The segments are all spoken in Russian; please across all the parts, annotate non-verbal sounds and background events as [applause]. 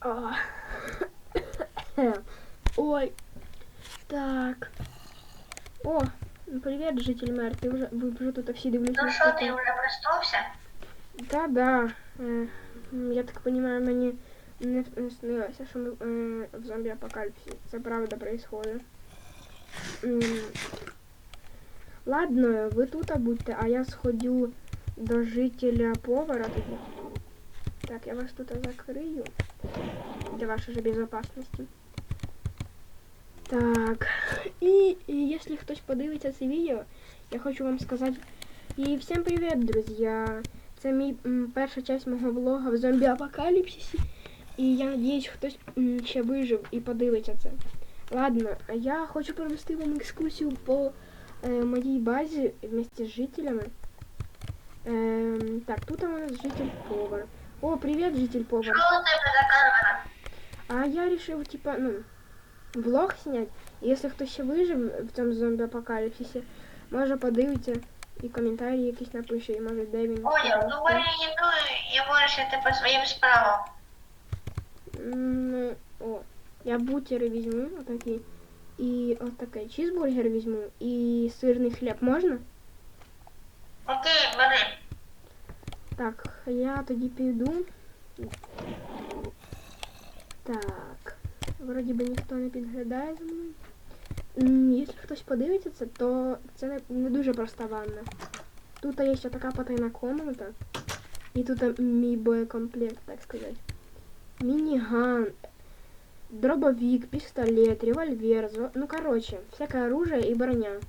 А. [coughs] Ой. Так. О, ну, привет, житель мэр. Ты вже, ви вже тут всі дивлюся. Ну на що, фото. ти вже проснувся? Да, да. Е, м, я так понимаю, мені не не снилося, що ми е, в зомбі-апокаліпсисі. Це правда происходит. М, Ладно, ви тут будьте, а я сходю до жителя повара тоді. Так, я вас тут закрию. Для вашей же безопасности. Так. І, і якщо хтось подивиться це відео, я хочу вам сказати. І всім привіт, друзі! Це мій м, перша часть мого влога в зомбі-апокаліпсисі. І я надіюсь, хтось м, ще вижив і подивиться це. Ладно, я хочу провести вам екскурсію по е, моїй базі вместе з жителями. Ем, так, тут у нас житель повар. О, привіт, житель повар. Що у тебе за камера? А я решил, типа, ну, влог снять. І Якщо хтось ще вижив в цьому зомбі-апокаліпсисі, може подивиться і коментарі якісь напише, і може де він. Понял, ну бери їду і можеш йти по своїм справам. М, Ну, о, я бутери візьму, отакі. І отакий чізбургер візьму, і сирний хліб можна? Окей, бери. Так, я тоді піду. Так. Вроді би ніхто не підглядає за мною. М, Якщо хтось подивиться це, то це не, не дуже проста ванна. Тут є ще така потайна комната. І тут мій боєкомплект, так сказати. Мініган, дробовик, пістолет, револьвер, зо- ну короче, всяке оружие і броня.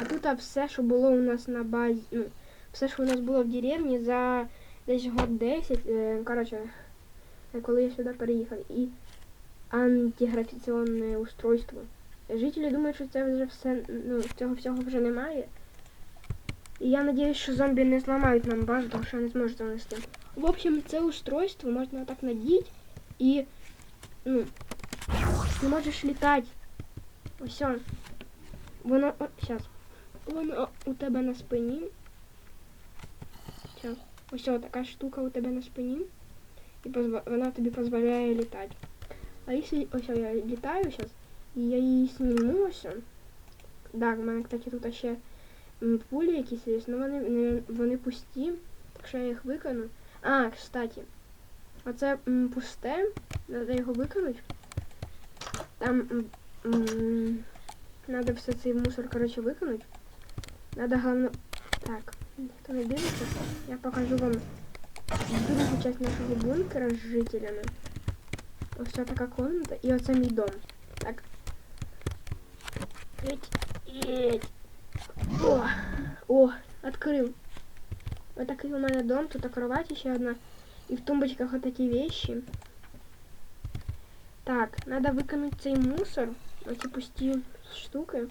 А тут а, все, що було у нас на базі, ну, все, що у нас було в деревні за десь год 10, е, коротше, е, коли я сюди переїхав, і антиграфіційне устройство. Жителі думають, що це вже все, ну, цього всього вже немає. І я надіюсь, що зомбі не зламають нам базу, тому що не зможуть занести. В общем, це устройство можна так надіти і ну, ти можеш літати. Ось. Воно. О, щас. Воно у тебе на спині. Ось така штука у тебе на спині. І позва... вона тобі дозволяє літати. А якщо ось я літаю зараз, і я її сніму ось. Так, в мене, кстати, тут ще пулі якісь є, але вони, не- вони пусті, так що я їх викину. А, кстати, оце м, пусте, треба його викинути. Там надо все цей мусор, короче, викинути. Надо головне... Так, ніхто не дивиться. Я покажу вам другу часть нашого бункера з жителями. Ось ця така комната і оце мій дом. Так. Еть, еть. О, о, відкрив. Ось такий у мене дом, тут кровать ще одна. І в тумбочках отакі вещи. Так, надо викинути цей мусор. Оці пусті штуки.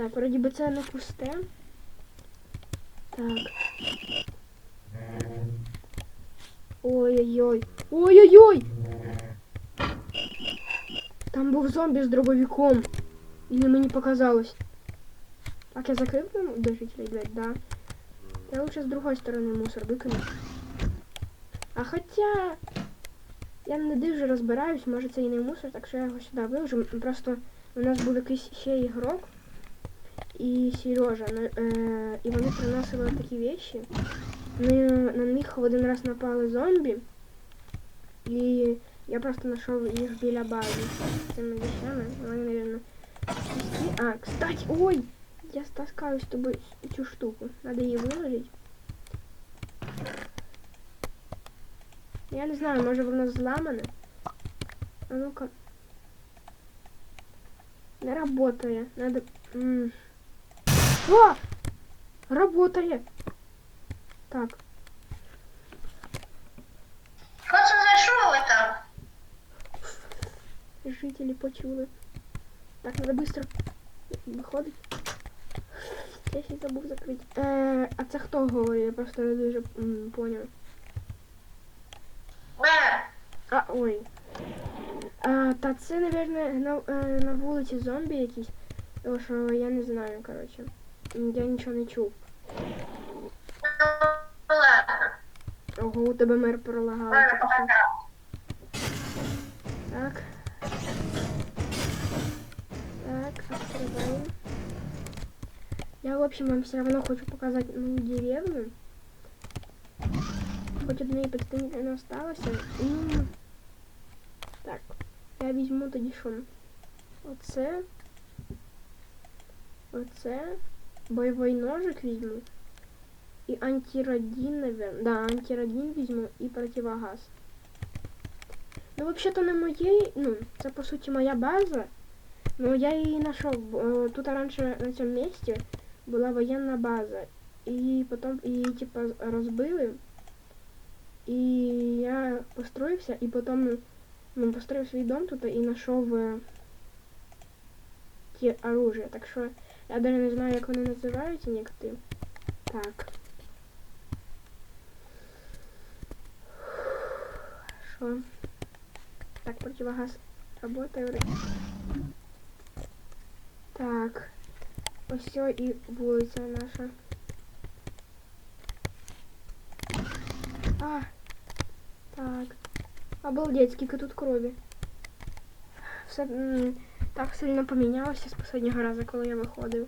Так, вроді би це не пусте. Так. Ой-ой-ой. Ой-ой-ой! Там був зомбі з дробовиком. Или мені показалось. Так, я закрив до блядь, да. Я лучше с другой стороны мусор викину. А хотя... Я не дуже розбираюсь, може це і не мусор, так що я його сюди виложу. Просто у нас був якийсь ще ігрок і Сережа. ну, Е, і вони приносили такі вещи. Ми на них в один раз напали зомбі. І я просто знайшов їх біля бази з цими вещами. Вони, мабуть, пусті. А, кстати, ой! Я стаскаю з тобою цю штуку. Надо її виложити. Я не знаю, може воно зламане. А ну-ка. Не работає. Надо. М. О! Работає! Так. Що це за шоу там? Жителі почули. Так, надо быстро виходить. Я ще й забув закрити. Е, а це хто говорить? Я просто не дуже м, поняв. Мер. А, ой. А, та це, напевно, на, е, на вулиці зомбі якісь. Тому що я не знаю, коротше. М, Я нічого не чув. Ну ладно. Ого, у тебе мер пролагав. Ладно, тільки що. показав. Так. Так, открываем. Я, в общем, вам все равно хочу показать мою деревню. Хоть одної пустыни не осталось. І... Так, я візьму тоді що? Оце. Оце. Бойовий ножик візьму. І антирадін, наверное. Да, антирадін візьму і противогаз. Ну, вообще-то не моєї, ну, це по суті моя база. Ну, я її знайшов. Е, Тут раніше на цьому місці була воєнна база. І потім її, типа, розбили. І я построївся, і потім ну, построїв свій дом тут і знайшов е, ті оружия. Так що я навіть не знаю, як вони називаються некоторі. Так. Що? Так, противогаз работает. Так. Ось все і вулиця наша. А. Так. Обалдеть, скільки тут крові. Все м, так сильно помінялося з останнього разу, коли я виходив.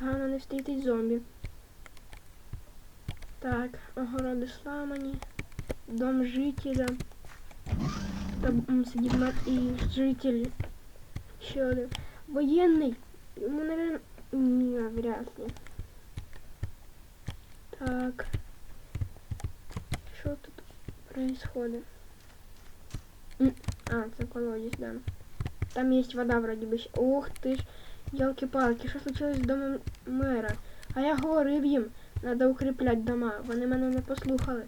Гарно не встретить зомбі. Так, огороди сламані. Дом жителя. Там м, сидит мэр и житель. Еще один. Военный. Ну, наверное, не, вряд ли. Так. Что тут происходит? М, А, это колодец, да. Там есть вода вроде бы. Ух ты ж, елки-палки, що случилось з домом мера? А я говорив їм, треба укріпляти дома. Вони мене не послухали.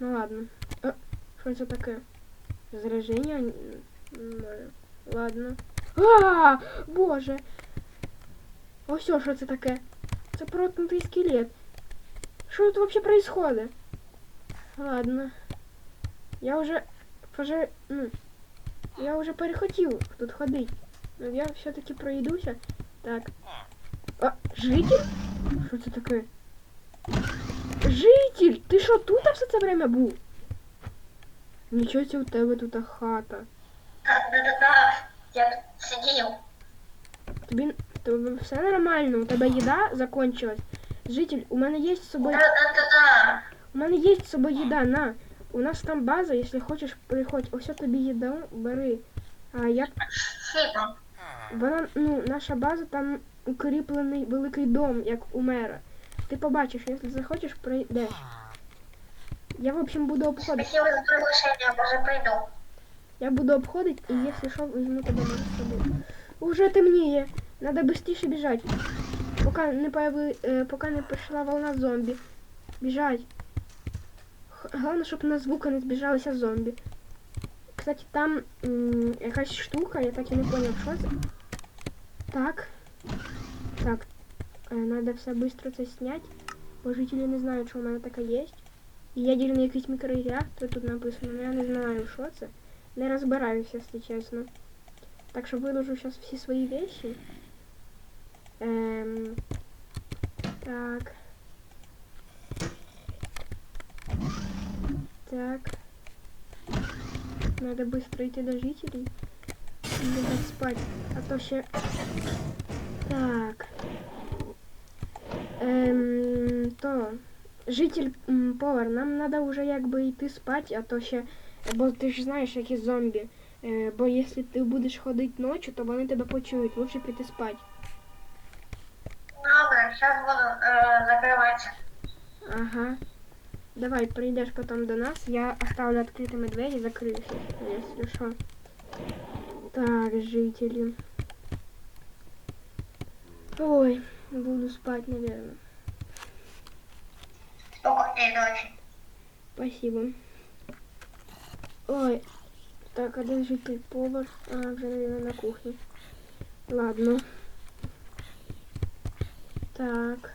Ну ладно. А, що це таке? Ладно. А, боже. Ось що що це таке? Це проткнутий скелет. Що тут вообще происходит? Ладно. Я уже вже, ну, я уже перехотів тут ходить. Ну я все-таки пройдуся. Так. А, житель? Що це таке? Житель! Ти що тут все це время був? Нічого себе у тебе тут хата. Да-да-да, я тут сидів. Тобі, тобі все нормально, у тебе їда закончилась. Житель, у мене є з собою. Да-да-да-да. У мене є з собою їда, на. У нас там база, якщо хочеш, приходь. Ось тобі їда, бери. А я Хіба. вона, ну, наша база там укріплений великий дом, як у мера. Ти побачиш, якщо захочеш, прийдеш. Я, в общем, буду обходити. Спасибо за приглашение, може прийду. Я буду обходить, и если что, возьму может, с собой. Уже темнее. Надо быстрее бежать. Пока не появи, э, пока не пришла волна зомби. Бежать. Х- Главное, чтобы на звука не збіжалися зомби. Кстати, там м, якась штука, я так і не понял, що це. Так. Так. Е, надо все быстро це снять. Бо жителі не знають, що у мене таке є. І ядерний якийсь мікрореактор тут написано, але я не знаю, що це. Не розбираюся, якщо чесно. Так що виложу зараз всі свої вещи. Ем, так. Так. Надо быстро идти до жителей. И лягать спать. А то ще... Так. Ем, то. Житель м, повар, нам треба вже якби йти спати, а то ще. Бо ти ж знаєш, які зомбі. Е, бо якщо ти будеш ходити ночі, то вони тебе почують. Лучше піти спати. Добре, зараз буду е, закриватися. Ага. Давай, прийдеш потом до нас. Я оставлю открытыми двери, закрыюсь, если что. Так, жители. Ой, буду спать, наверное. Спокійної ночі. Спасибо. Ой. Так, один житель повар. А, уже, наверное, на кухне. Ладно. Так.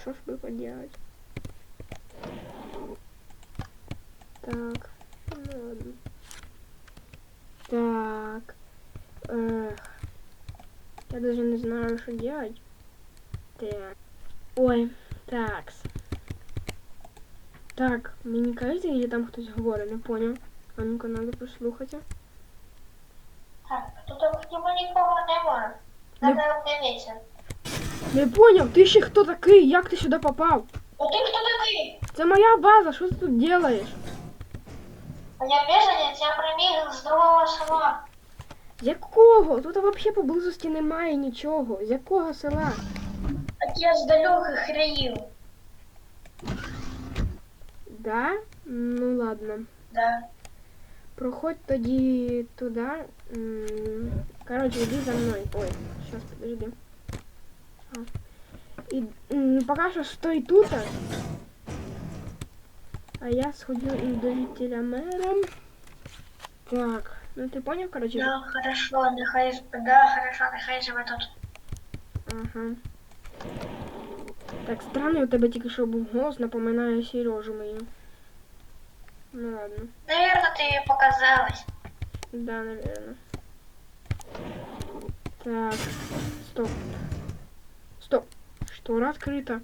Что ж бы поделать? Так. Ну ладно. Так. Эх. Я даже не знаю, что делать. Так. Ой, такс. Так, мені кажеться, или там хтось говорить, не поняв. А ну-ка, надо послухати. Так, тут ніби нікого немає. Не- Треба дивитися. Не поняв, ти ще хто такий? Як ти сюди попав? А ти хто такий? Це моя база, що ти тут? А я біженець, я прибіг з другого села. З якого? Тут взагалі поблизості немає нічого. З якого села? Так я з далеких країв. Да? Ну ладно. Да. Проходь тоді туди. Короче, иди за мной. Ой, сейчас подожди. А. И м, пока что стой тут. А я сходил и до жителя мэром. Так, ну ты понял, короче? Да, хорошо, нехай, ж- да, хорошо, нехай живе тут. Ага. Так, странний у тебе тільки що був голос, напоминає Сережу мою. Ну ладно. Наверно, тобі показалось. Да, наверное. Так, стоп. Стоп. Штора открыта.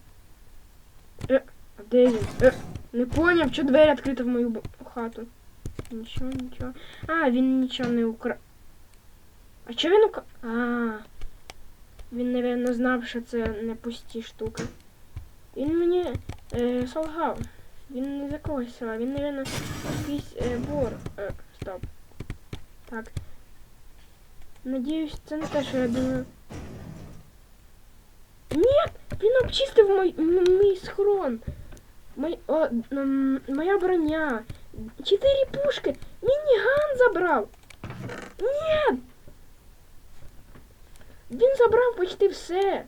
Э, а де він? Э, не поняв, що двері відкрита в мою б- хату. Нічого, нічого. А, він нічого не укра... А що він укра... А, він, напевно, знав, що це не пусті штуки. Він мені е, солгав. Він не з якогось села, він, напевно, якийсь е, вор. Е, стоп. Так. Надіюсь, це не те, що я думаю. Ні! Він обчистив мой, м- мій схрон. Мой, о, м, моя броня. Чотири пушки. Мініган забрав. Ні! Він забрав почти все.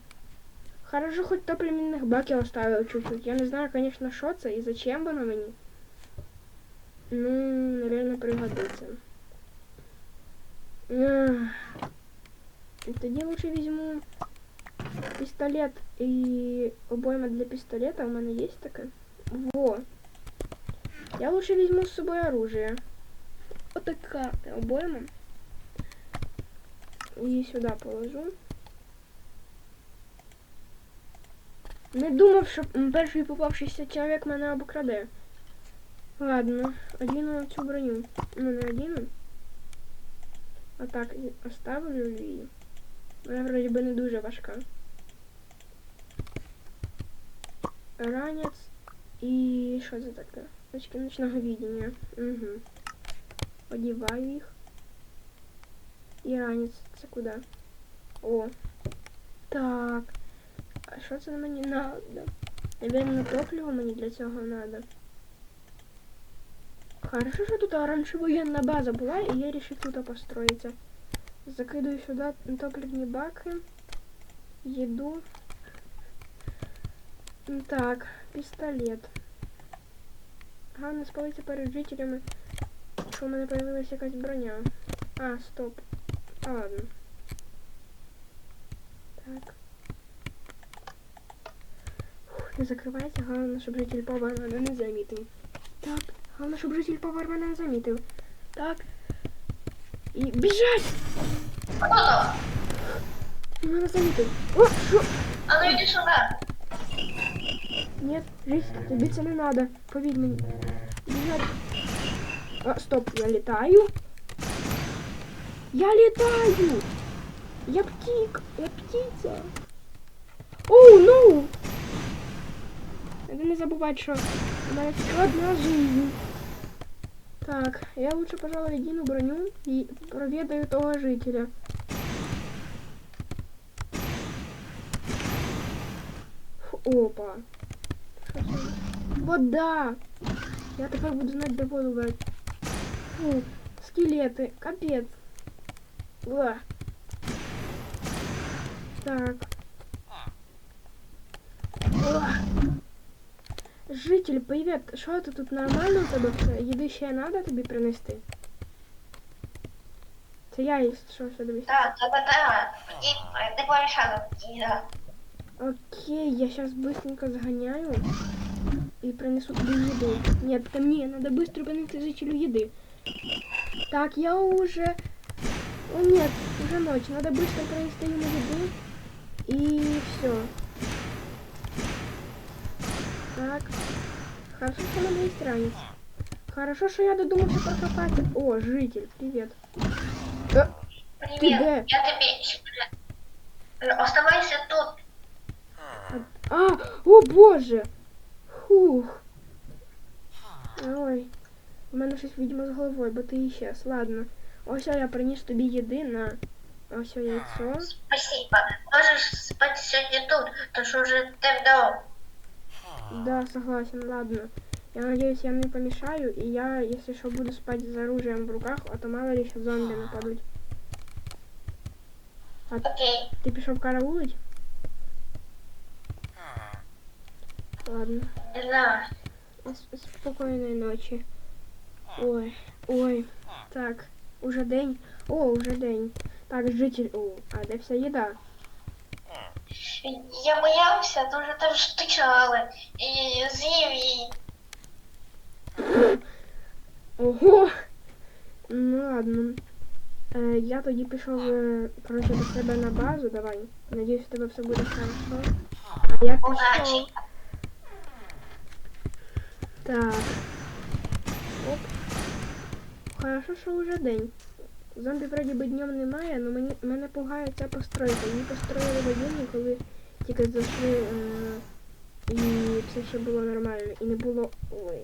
Хорошо, хоч топливних баків оставив чуть-чуть. Я не знаю, звісно, що це і зачем воно мені. Ну, наверное, пригодиться. Ех. І Тоді лучше візьму пістолет і обойма для пістолета. У мене є таке. Во. Я лучше візьму з собою оружие. Отака обойма. І сюди положу. Не думав, що м, перший попавшийся чоловік мене обкраде. Ладно, одіну цю броню. Ну, не одіну. А так, і оставлю її. Вона вроді би не дуже важка. Ранець і що це таке? Очки ночного видіння. Угу. Одіваю їх. І ранець. Це куди? О. Так. А що це мені надо? Наверное, топливо мені для цього надо. Хорошо, що тут раніше воєнна база була, і я решил тут построиться. Закидываю сюда топливные баки, еду. М, Так, пістолет. Головне спалити перед жителями, що у мене появилась якась броня. А, стоп. А, ладно. Так. Фух, не закривайте, головне, щоб житель повар мене не замітив. Так, головне, щоб житель повар мене не замітив. Так. І біжать! Хто то? Він мене замітив. О, що? А ну йди сюди. Нет, жить, тобі це не надо. Повір мені. Біжать. А, стоп, я літаю. Я літаю! Я птик, я птиця. Оу, ну! Надо не забувати, що у мене тільки одна жизнь. Так, я лучше, пожалуй, одену броню и проведаю того жителя. Фу, Опа. Що це? Вода! Я тепер буду знати, де воду брати. Фу, скелети, капець. Уа. Так. Уа. Житель, привіт. Що ти тут нормально у тебе все? Їди ще надо тобі принести? Це я, якщо що, все дивись. Так, так, так, так. Окей, я сейчас быстренько сгоняю и принесу тебе еду. Нет, ко мне, надо быстро принести жителю еды. Так, я уже... О, нет, уже ночь. Надо быстро принести ему еду. И все. Так. Хорошо, в мене є ранець. Хорошо, що я додумався прокопати. О, житель, Привет, где? я тебе... Оставайся тут. А, о боже! Хух. Ой. У мене щось відьма з головою, бо ти іщез. Ладно. Ось я приніс тобі їди на. Ось яйцо. Спасибо. Можешь спать сегодня тут, потому что уже темно. Да, согласен, ладно. Я надеюсь, я не помешаю, и я, если что, буду спать с оружием в руках, а то мало ли еще зомби нападут. Окей. Ты пішов караулить? Ладно. Да. Спокойной ночи. Ой, ой. Так, уже день. О, уже день. Так, житель. О, а де вся їда? Я боявся, дуже там штучали. І з'їв її. Ого! Ну ладно. Е, я тоді пішов е, коротше, до себе на базу, давай. Надіюсь, у тебе все буде хорошо. А я пішов. Так. Оп. Хорошо, що вже день. Зомбі вроді би днем немає, але мені, мене пугає ця постройка. Її построїли воєнні, коли тільки зайшли е, і все ще було нормально. І не було. Ой.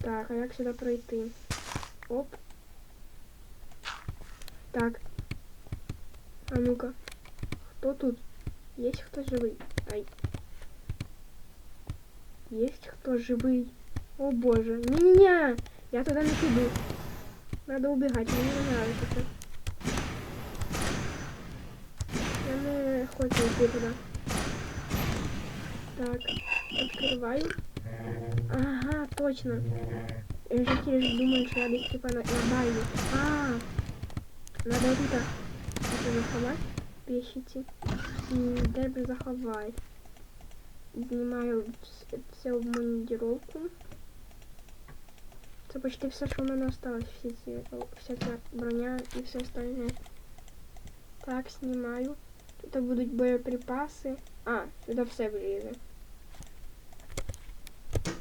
Так, а як сюди пройти? Оп. Так. А ну-ка. Хто тут? Є хто живий? Ай. Есть кто живый? О боже. Не-не-не! Я туда не піду. Надо убегать, мне не нравится. Я не хочу йти туда. Так, открываю. Ага, точно. Жители же думают, что я десь типа на, на базі. А, надо вот это, это заховать. Пещите. И де би заховать Знімаю ц- цю обмундировку. Це почти все, що в мене осталось. Всі ці, о, вся ця броня і все остальне. Так, знімаю. Тут будуть боєприпаси. А, сюди все влізе.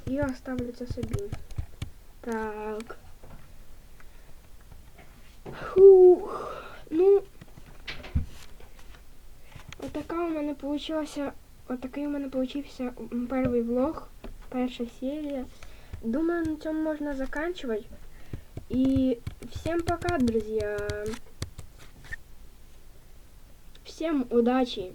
І оставлю це собі. Так. Фух. Ну. Отака у мене получилася Отакий у мене получився перший влог, перша серія. Думаю, на цьому можна заканчивать. И всем пока, друзья. Всем удачи.